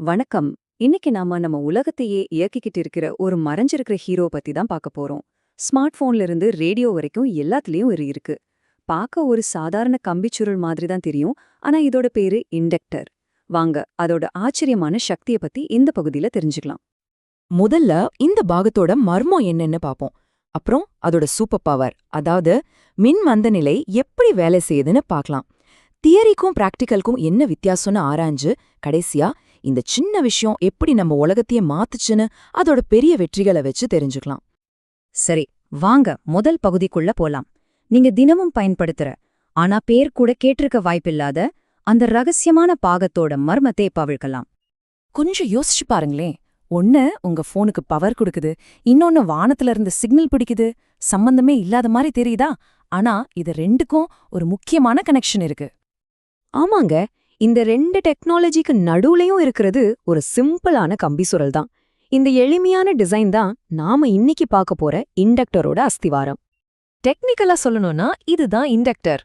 வணக்கம். இன்னைக்கு நாம நம்ம உலகத்தையே இயக்கிக்கிட்டு இருக்கிற ஒரு மறைஞ்சிருக்கிற ஹீரோ பத்தி தான் பார்க்க போறோம். ஸ்மார்ட் போன்ல இருந்து ரேடியோ வரைக்கும் எல்லாத்துலயும் ஒரு இருக்கு. பார்க்க ஒரு சாதாரண கம்பிச்சுருள் மாதிரி தான் தெரியும். ஆனா இதோட பேரு இண்டக்டர். வாங்க அதோட ஆச்சரியமான சக்தியை பத்தி இந்த பகுதியில தெரிஞ்சுக்கலாம். முதல்ல இந்த பாகத்தோட மர்மம் என்னன்னு பாப்போம். அப்புறம் அதோட சூப்பர் பவர் அதாவது மின் மந்தநிலை எப்படி வேலை செய்யுதுன்னு பார்க்கலாம். தியரிக்கும் பிராக்டிக்கலுக்கும் என்ன வித்தியாசம்னு ஆராய்ஞ்சு கடைசியா இந்த சின்ன விஷயம் எப்படி நம்ம உலகத்தையே மாத்துச்சுன்னு அதோட பெரிய வெற்றிகளை வச்சு தெரிஞ்சுக்கலாம். சரி வாங்க முதல் பகுதிக்குள்ள போலாம். நீங்க தினமும் பயன்படுத்துற ஆனா பேர் கூட கேட்டிருக்க வாய்ப்பில்லாத அந்த ரகசியமான பாகத்தோட மர்மத்தை பவிழ்க்கலாம். கொஞ்சம் யோசிச்சு பாருங்களேன் ஒன்னு உங்க போனுக்கு பவர் கொடுக்குது இன்னொன்னு வானத்துல இருந்து சிக்னல் பிடிக்குது சம்பந்தமே இல்லாத மாதிரி தெரியுதா? ஆனா இது ரெண்டுக்கும் ஒரு முக்கியமான கனெக்ஷன் இருக்கு. ஆமாங்க இந்த ரெண்டு டெக்னாலஜிக்கு நடுவுலயும் இருக்கிறது ஒரு சிம்பிளான கம்பி சுரல் தான் இந்த எளிமையான டிசைன் தான் நாம இன்னைக்கு பார்க்க போற இண்டக்டரோட அஸ்திவாரம். டெக்னிக்கலா சொல்லணும்னா இதுதான் இண்டக்டர்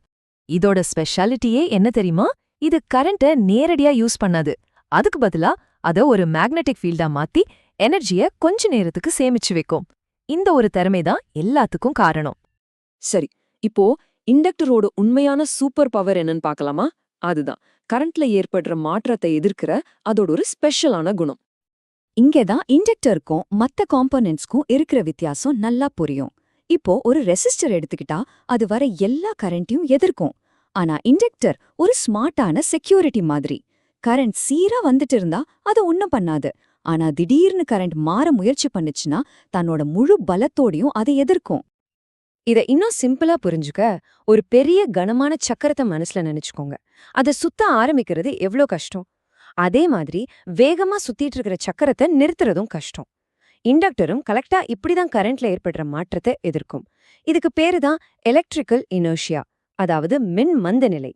இதோட ஸ்பெஷாலிட்டியே என்ன தெரியுமா? இது கரண்ட நேரடியா யூஸ் பண்ணாது. அதுக்கு பதிலா அத ஒரு மேக்னெட்டிக் ஃபீல்டா மாத்தி எனர்ஜிய கொஞ்ச நேரத்துக்கு சேமிச்சு வைக்கும். இந்த ஒரு திறமை தான் எல்லாத்துக்கும் காரணம். சரி இப்போ இண்டக்டரோட உண்மையான சூப்பர் பவர் என்னன்னு பார்க்கலாமா? அதுதான். கரண்ட்ல ஏற்படுற மாற்றத்தை எதிர்க்கிற அதோட ஒரு ஸ்பெஷலான குணம். இங்கேதான் இண்டக்டருக்கும் மத்த காம்பனன்ட்ஸ்க்கும் இருக்கிற வித்தியாசம் நல்லா புரியும். இப்போ ஒரு ரெசிஸ்டர் எடுத்துக்கிட்டா அது வர எல்லா கரண்ட்டையும் எதிர்க்கும். ஆனா இண்டக்டர் ஒரு ஸ்மார்ட்டான செக்யூரிட்டி மாதிரி. கரண்ட் சீரா வந்துட்டு இருந்தா அது ஒன்னும் பண்ணாது. ஆனா திடீர்னு கரண்ட் மாற முயற்சி பண்ணுச்சுன்னா தன்னோட முழு பலத்தோடையும் அதை எதிர்க்கும். இத இன்னும் சிம்பிளா புரிஞ்சுக்க ஒரு பெரிய கனமான சக்கரத்தை மனசுல நினைச்சுக்கோங்க. அத சுத்த ஆரம்பிக்கிறது எவ்ளோ கஷ்டம்? அதே மாதிரி வேகமா சுத்திட்டு இருக்கிற சக்கரத்தை நிறுத்துறதும் கஷ்டம். இண்டக்டரும் கலெக்டா இப்படிதான் கரண்ட்ல ஏற்படுற மாற்றத்தை எதிர்க்கும். இதுக்கு பேரு தான் எலக்ட்ரிக்கல் இனர்ஷியா அதாவது மின் மந்த நிலை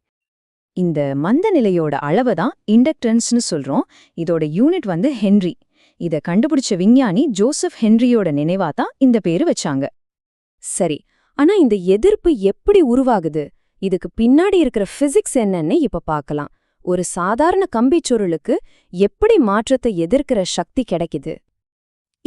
இந்த மந்த நிலையோட அளவு தான் இண்டக்டன்ஸ்னு சொல்றோம். இதோட யூனிட் வந்து ஹென்றி. இத கண்டுபிடிச்ச விஞ்ஞானி ஜோசப் ஹென்ரியோட நினைவா தான் இந்த பேரு வச்சாங்க. சரி ஆனா இந்த எதிர்ப்பு எப்படி உருவாகுது? இதுக்கு பின்னாடி இருக்கிற பிசிக்ஸ் என்னன்னு இப்ப பார்க்கலாம். ஒரு சாதாரண கம்பிச்சுருளுக்கு எப்படி மாற்றத்தை எதிர்க்கிற சக்தி கிடைக்குது?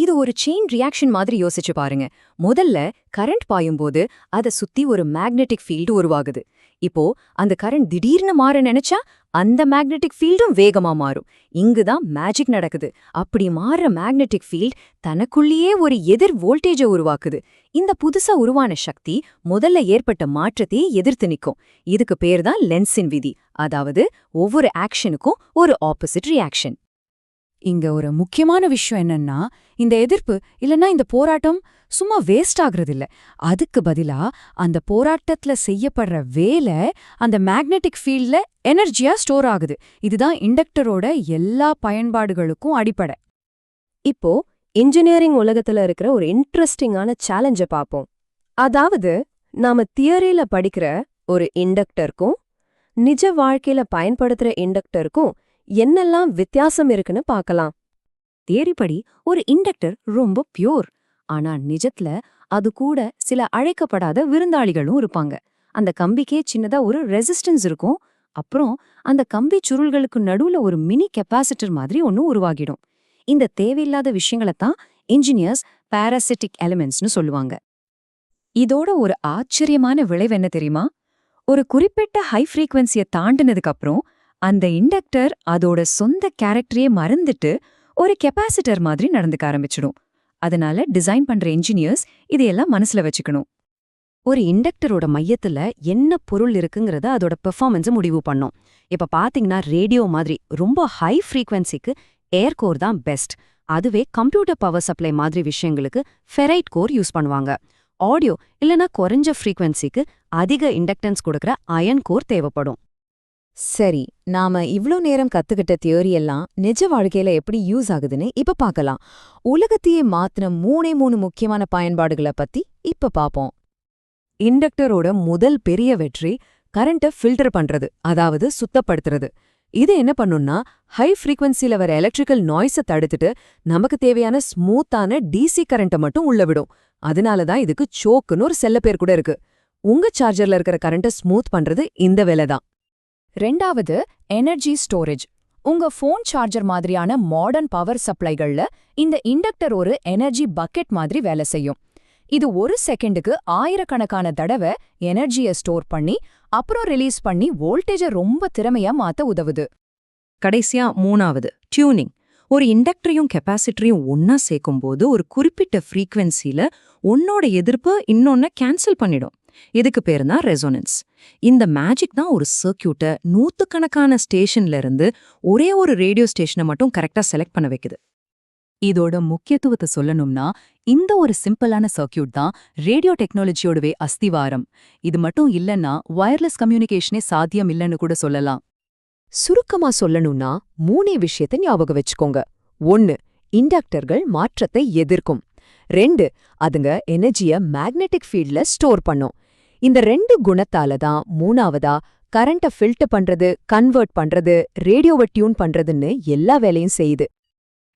இது ஒரு செயின் ரியாக்ஷன் மாதிரி யோசிச்சு பாருங்க. முதல்ல கரண்ட் பாயும்போது அத சுத்தி ஒரு மேக்னெட்டிக் ஃபீல்டு உருவாகுது. இப்போ அந்த கரண்ட் திடீர்னு மாற நினைச்சா அந்த மேக்னெட்டிக் ஃபீல்டும் வேகமா மாறும். இங்குதான் மேஜிக் நடக்குது. அப்படி மாறுற மேக்னெட்டிக் ஃபீல்ட் தனக்குள்ளேயே ஒரு எதிர் வோல்டேஜை உருவாக்குது. இந்த புதுசா உருவான சக்தி முதல்ல ஏற்பட்ட மாற்றத்தையே எதிர்த்து நிக்கும். இதுக்கு பேர் தான் லென்ஸின் விதி. அதாவது ஒவ்வொரு ஆக்ஷனுக்கும் ஒரு ஆப்போசிட் ரியாக்ஷன் இங்க ஒரு முக்கியமான விஷயம் என்னன்னா இந்த எதிர்ப்பு இல்லனா இந்த போராட்டம் சும்மா வேஸ்ட் ஆகுறதில்ல. அதுக்கு பதிலா அந்த போராட்டத்துல செய்யப்படுற வேலை அந்த மேக்னெட்டிக் ஃபீல்ட்ல எனர்ஜியா ஸ்டோர் ஆகுது. இதுதான் இண்டக்டரோட எல்லா பயன்பாடுகளுக்கும் அடிப்படை. இப்போ இன்ஜினியரிங் உலகத்துல இருக்கிற ஒரு இன்ட்ரெஸ்டிங்கான சேலஞ்ச பார்ப்போம். அதாவது நாம தியரியில படிக்கிற ஒரு இண்டக்டருக்கும் நிஜ வாழ்க்கையில பயன்படுத்துற இண்டக்டருக்கும் என்னெல்லாம் வித்தியாசம் இருக்குன்னு பார்க்கலாம். தேரிப்படி ஒரு இண்டக்டர் ரொம்ப பியூர் ஆனா நிஜத்துல அது கூட சில அழைக்கப்படாத விருந்தாளிகளும் இருப்பாங்க. அந்த கம்பிக்கே சின்னதா ஒரு ரெசிஸ்டன்ஸ் இருக்கும். அப்புறம் அந்த கம்பி சுருள்களுக்கு நடுவுல ஒரு மினி கெப்பாசிட்டர் மாதிரி ஒன்னு உருவாகிடும். இந்த தேவையில்லாத விஷயங்களைத்தான் இன்ஜினியர்ஸ் பாராசிட்டிக் எலிமெண்ட்ஸ்னு சொல்லுவாங்க. இதோட ஒரு ஆச்சரியமான விளைவு என்ன தெரியுமா? ஒரு குறிப்பிட்ட ஹை ஃப்ரீக்வன்சியை தாண்டினதுக்கு அப்புறம் அந்த இண்டக்டர் அதோட சொந்த கேரக்டரையே மறந்துட்டு ஒரு கெப்பாசிட்டர் மாதிரி நடந்துக்க ஆரம்பிச்சிடும். அதனால டிசைன் பண்ற இன்ஜினியர்ஸ் இதையெல்லாம் மனசுல வச்சுக்கணும். ஒரு இண்டக்டரோட மையத்துல என்ன பொருள் இருக்குங்கிறத அதோட பெர்ஃபார்மன்ஸை முடிவு பண்ணும். இப்ப பாத்தீங்கன்னா ரேடியோ மாதிரி ரொம்ப ஹை ஃப்ரீக்வன்சிக்கு ஏர் கோர் தான் பெஸ்ட். அதுவே கம்ப்யூட்டர் பவர் சப்ளை மாதிரி விஷயங்களுக்கு ஃபெரைட் கோர் யூஸ் பண்ணுவாங்க. ஆடியோ இல்லனா குறைஞ்ச ஃப்ரீக்வன்சிக்கு அதிக இண்டக்டன்ஸ் கொடுக்கற அயன் கோர் தேவைப்படும். சரி நாம இவ்ளோ நேரம் கத்துக்கிட்ட தியோரி எல்லாம் நிஜ வாழ்க்கையில எப்படி யூஸ் ஆகுதுன்னு இப்ப பார்க்கலாம் உலகத்தையே மாத்தின மூணே மூணு முக்கியமான பயன்பாடுகளை பத்தி இப்ப பாப்போம். இண்டக்டரோட முதல் பெரிய வெற்றி கரண்ட்டை ஃபில்டர் பண்றது அதாவது சுத்தப்படுத்துறது. இது என்ன பண்ணும்னா ஹை ஃப்ரீக்வன்சில வர எலக்ட்ரிக்கல் நாய்ஸை தடுத்துட்டு நமக்கு தேவையான ஸ்மூத்தான டிசி கரண்ட்டை மட்டும் உள்ள விடும். அதனால தான் இதுக்கு சோக்குன்னு ஒரு செல்ல பேர் கூட இருக்கு. உங்க சார்ஜர்ல இருக்கிற கரண்ட்டை ஸ்மூத் பண்றது இந்த வேலை தான். ரெண்டாவது எனர்ஜி ஸ்டோரேஜ் உங்க ஃபோன் சார்ஜர் மாதிரியான மாடர்ன் பவர் சப்ளைகள்ல இந்த இண்டக்டர் ஒரு எனர்ஜி பக்கெட் மாதிரி வேலை செய்யும். இது ஒரு செகண்டுக்கு ஆயிரக்கணக்கான தடவை எனர்ஜியை ஸ்டோர் பண்ணி அப்புறம் ரிலீஸ் பண்ணி வோல்டேஜை ரொம்ப திறமையா மாத்த உதவுது. கடைசியா மூணாவது டியூனிங் ஒரு இண்டக்டரையும் கெப்பாசிட்டரையும் ஒன்னா சேர்க்கும் போது ஒரு குறிப்பிட்ட ஃப்ரீக்வன்சியில உன்னோட எதிர்ப்பு இன்னொன்னு கேன்சல் பண்ணிடும். இதுக்கு பேர் தான் ரெசோனன்ஸ். இந்த மேஜிக் தான் ஒரு சர்க்கியூட்டை நூத்துக்கணக்கான ஸ்டேஷன்ல இருந்து ஒரே ஒரு ரேடியோ ஸ்டேஷனை மட்டும் கரெக்டா செலக்ட் பண்ண வைக்குது. இதோட முக்கியத்துவத்தை சொல்லணும்னா இந்த ஒரு சிம்பிளான சர்க்கியூட் தான் ரேடியோ டெக்னாலஜியோடவே அஸ்திவாரம். இது மட்டும் இல்லைன்னா வயர்லெஸ் கம்யூனிகேஷனே சாத்தியம் இல்லைன்னு கூட சொல்லலாம். சுருக்கமா சொல்லணும்னா மூணே விஷயத்தை ஞாபகம் வச்சுக்கோங்க. ஒன்னு இண்டக்டர்கள் மாற்றத்தை எதிர்க்கும். ரெண்டு அதுங்க எனர்ஜிய மேக்னெட்டிக் ஃபீல்ட்ல ஸ்டோர் பண்ணும். இந்த ரெண்டு குணத்தால தான் மூணாவதா கரண்ட்டை ஃபில்டர் பண்றது கன்வெர்ட் பண்றது ரேடியோவை டியூன் பண்றதுன்னு எல்லா வேலையும் செய்யுது.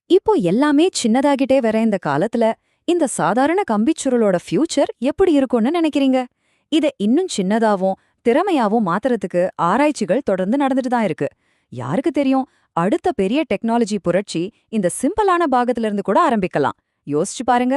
இப்போ எல்லாமே சின்னதாகிட்டே வர இந்த காலத்துல இந்த சாதாரண கம்பிச்சுருளோட ஃபியூச்சர் எப்படி இருக்கும்னு நினைக்கிறீங்க? இத இன்னும் சின்னதாவும் திறமையாவும் மாத்துறதுக்கு ஆராய்ச்சிகள் தொடர்ந்து நடந்துட்டு தான் இருக்கு. யாருக்கு தெரியும்? அடுத்த பெரிய டெக்னாலஜி புரட்சி இந்த சிம்பிளான பாகத்துல இருந்து கூட ஆரம்பிக்கலாம். யோசிச்சு பாருங்க.